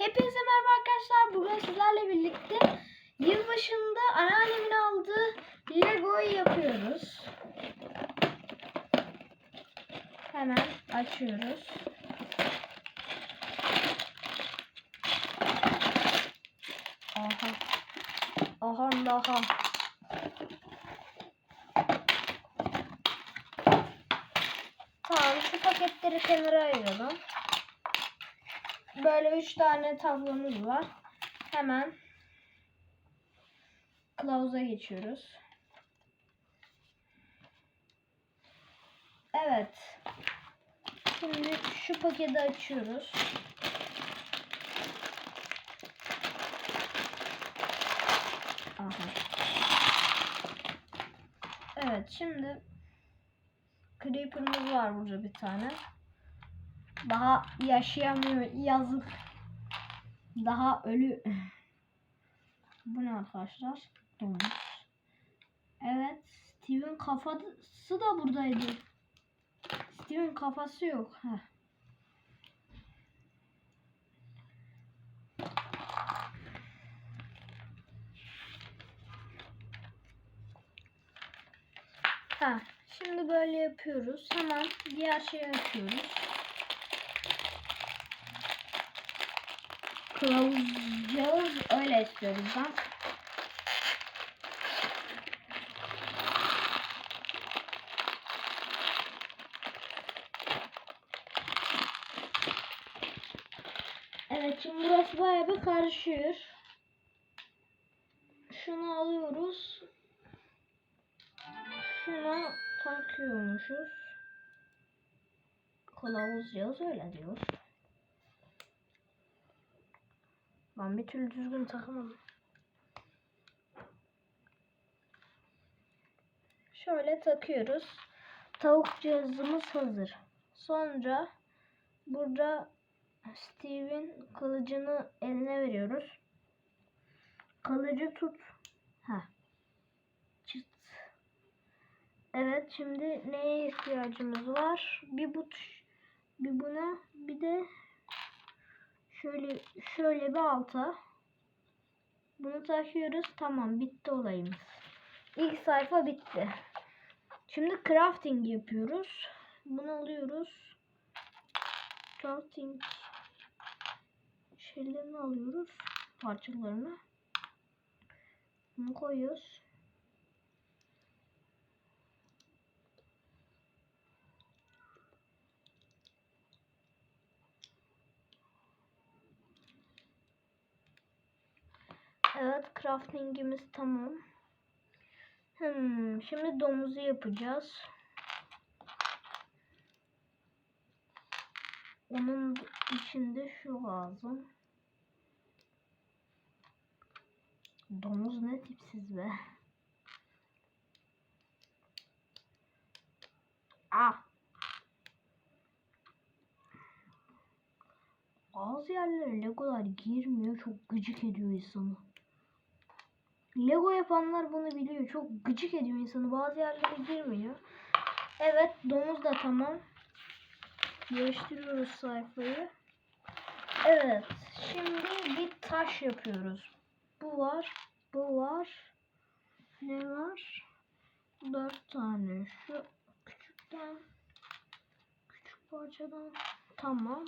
Hepinize merhaba arkadaşlar. Bugün sizlerle birlikte yılbaşında anneannemin aldığı Lego'yu yapıyoruz. Hemen açıyoruz. Aha. Aha daha. Tamam şu paketleri kenara ayıralım. Böyle üç tane tablomuz var. Hemen kılavuza geçiyoruz. Evet. Şimdi şu paketi açıyoruz. Aha. Evet şimdi Creeper'ımız var burada bir tane. Daha yaşayamıyor yazık. Daha ölü. Bu ne arkadaşlar? Domuz. Evet. Steven kafası da buradaydı. Steven kafası yok. Heh. Ha, şimdi böyle yapıyoruz. Hemen diğer şeyi açıyoruz. Kılavuzcağız öyle istiyoruz ben. Evet şimdi burası bayağı bir karışıyor. Şunu alıyoruz. Şuna takıyormuşuz. Kılavuzcağız öyle diyor. Ben bir türlü düzgün takamadım. Şöyle takıyoruz. Tavuk cihazımız hazır. Sonra burada Steve'in kılıcını eline veriyoruz. Kılıcı tut. Ha. Çıt. Evet şimdi neye ihtiyacımız var? Bir bu bir buna bir de şöyle şöyle bir alta bunu takıyoruz. Tamam bitti olayımız. İlk sayfa bitti. Şimdi crafting yapıyoruz. Bunu alıyoruz. Crafting şeylerini alıyoruz. Parçalarını. Bunu koyuyoruz. Evet, craftingimiz tamam. Hmm, şimdi domuzu yapacağız. Onun içinde şu lazım. Domuz ne tipsiz be. Ah. Bazı yerlere legolar girmiyor. Çok gıcık ediyor insanı. Lego yapanlar bunu biliyor. Çok gıcık ediyor insanı. Bazı yerlere girmiyor. Evet domuz da tamam. Değiştiriyoruz sayfayı. Evet. Şimdi bir taş yapıyoruz. Bu var. Bu var. Ne var? Dört tane. Şu küçükten. Küçük parçadan. Tamam.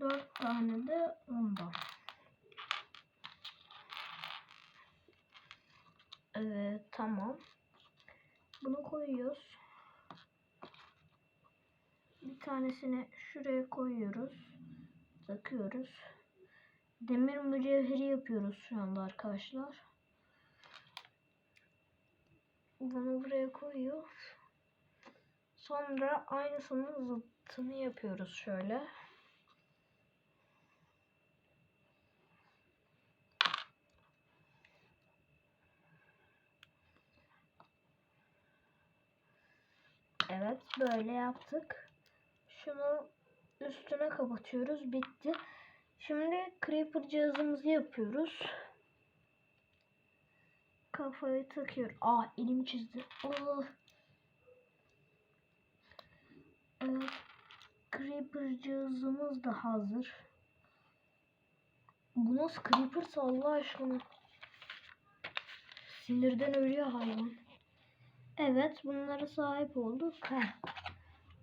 Dört tane de ondan. Evet tamam. Bunu koyuyoruz. Bir tanesini şuraya koyuyoruz. Takıyoruz. Demir mücevheri yapıyoruz şu anda arkadaşlar. Bunu buraya koyuyoruz. Sonra aynısının zıttını yapıyoruz şöyle. Evet böyle yaptık. Şunu üstüne kapatıyoruz. Bitti. Şimdi creeper cihazımızı yapıyoruz. Kafayı takıyor. Ah elim çizdi. Oh. Evet. Creeper cihazımız da hazır. Bu nasıl creeper Allah aşkına? Sinirden ölüyor hayvan. Evet bunlara sahip olduk. Heh.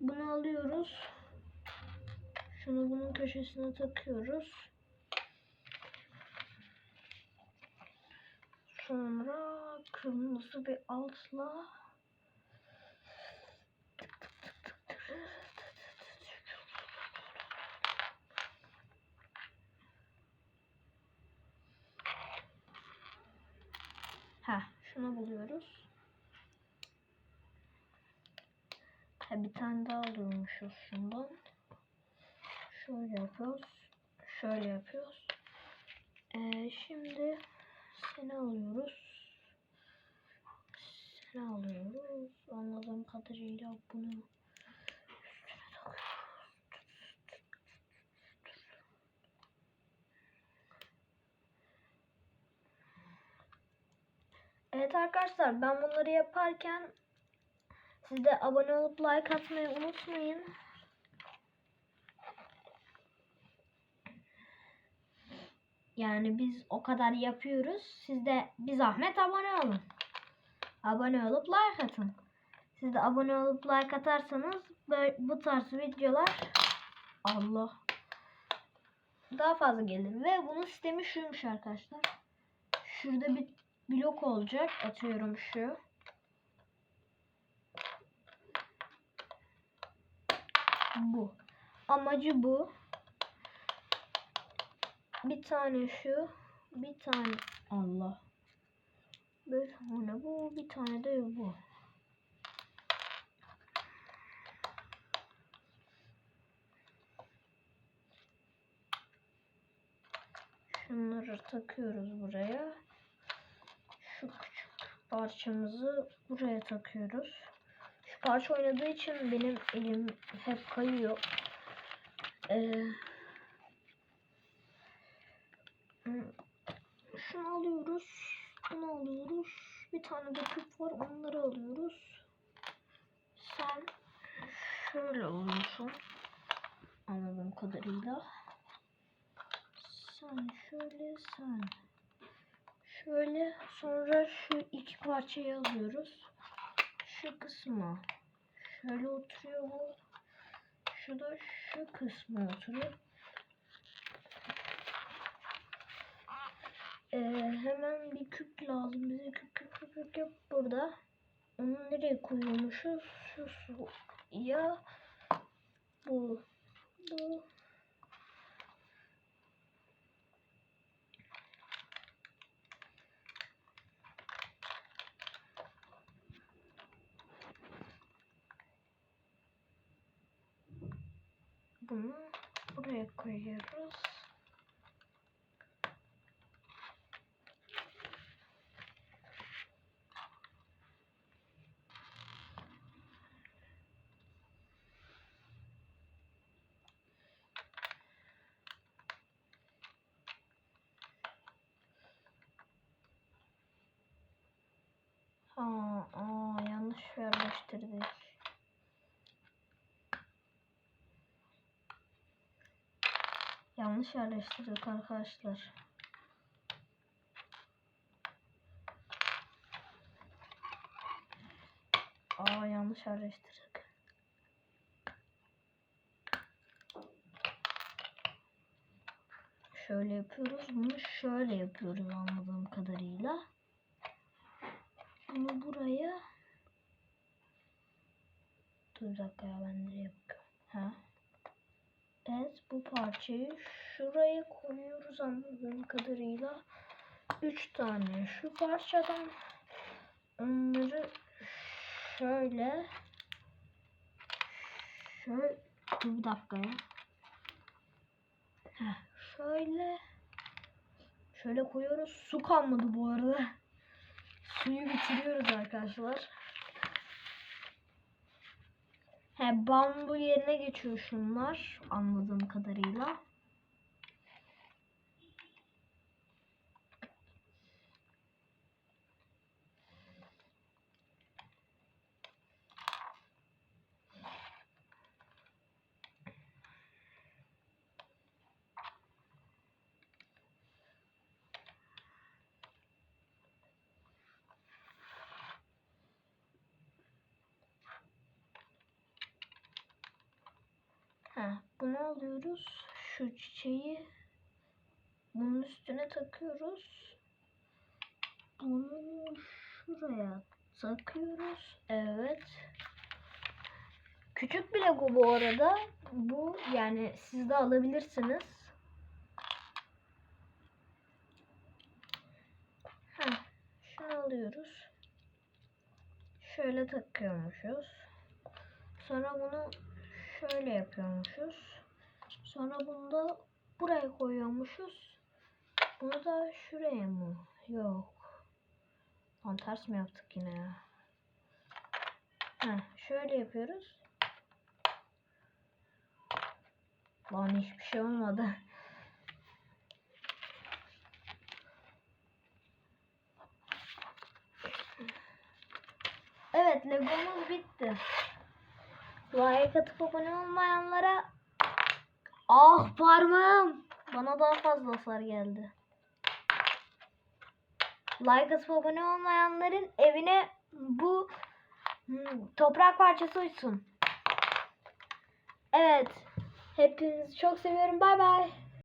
Bunu alıyoruz. Şunu bunun köşesine takıyoruz. Sonra kırmızı bir altla Ha, şunu buluyoruz. Bir tane daha alıyormuşuz şundan. Şöyle yapıyoruz. Şöyle yapıyoruz. Ee, şimdi seni alıyoruz. Seni alıyoruz. Anladığım kadarıyla bunu. Evet arkadaşlar ben bunları yaparken siz de abone olup like atmayı unutmayın. Yani biz o kadar yapıyoruz. Siz de bir zahmet abone olun. Abone olup like atın. Siz de abone olup like atarsanız böyle, bu tarz videolar Allah daha fazla gelir. Ve bunun sistemi şuymuş arkadaşlar. Şurada bir blok olacak. Atıyorum şu. Bu. Amacı bu. Bir tane şu. Bir tane Allah. Bir tane bu. Bir tane de bu. Şunları takıyoruz buraya. Şu küçük parçamızı buraya takıyoruz. Parça oynadığı için benim elim hep kayıyor. Ee, şunu alıyoruz. Bunu alıyoruz. Bir tane de küp var. Onları alıyoruz. Sen şöyle alıyorsun. Anladığım kadarıyla. Sen şöyle sen. Şöyle sonra şu iki parçayı alıyoruz. Şu kısma şöyle oturuyor bu. Şu da şu kısmı oturuyor. Ee, hemen bir küp lazım bize küp küp küp küp, küp burada. Onu nereye koyuyormuşuz? Şu su ya bu bu bunu buraya koyuyoruz. Ha, aa, yanlış yerleştirdik. Yanlış yerleştirdik arkadaşlar. Aa yanlış yerleştirdik. Şöyle yapıyoruz. Bunu şöyle yapıyoruz anladığım kadarıyla. Bunu buraya Dur bir dakika ya ben nereye bakıyorum. Ha. Evet bu parçayı şuraya koyuyoruz anladığım kadarıyla. Üç tane şu parçadan onları şöyle şöyle dur bir dakika ya. Heh, şöyle şöyle koyuyoruz. Su kalmadı bu arada. Suyu bitiriyoruz arkadaşlar. He bambu yerine geçiyor şunlar anladığım kadarıyla. Alıyoruz? Şu çiçeği bunun üstüne takıyoruz. Bunu şuraya takıyoruz. Evet. Küçük bir Lego bu arada. Bu yani siz de alabilirsiniz. Heh, şunu alıyoruz. Şöyle takıyormuşuz. Sonra bunu şöyle yapıyormuşuz. Sonra bunu da buraya koyuyormuşuz. Bunu da şuraya mı? Yok. Lan ters mi yaptık yine ya? Heh, şöyle yapıyoruz. Lan hiçbir şey olmadı. Evet Legomuz bitti. Like atıp abone olmayanlara Ah parmağım. Bana daha fazla hasar geldi. Like atıp abone olmayanların evine bu hmm, toprak parçası uçsun. Evet. Hepinizi çok seviyorum. Bay bay.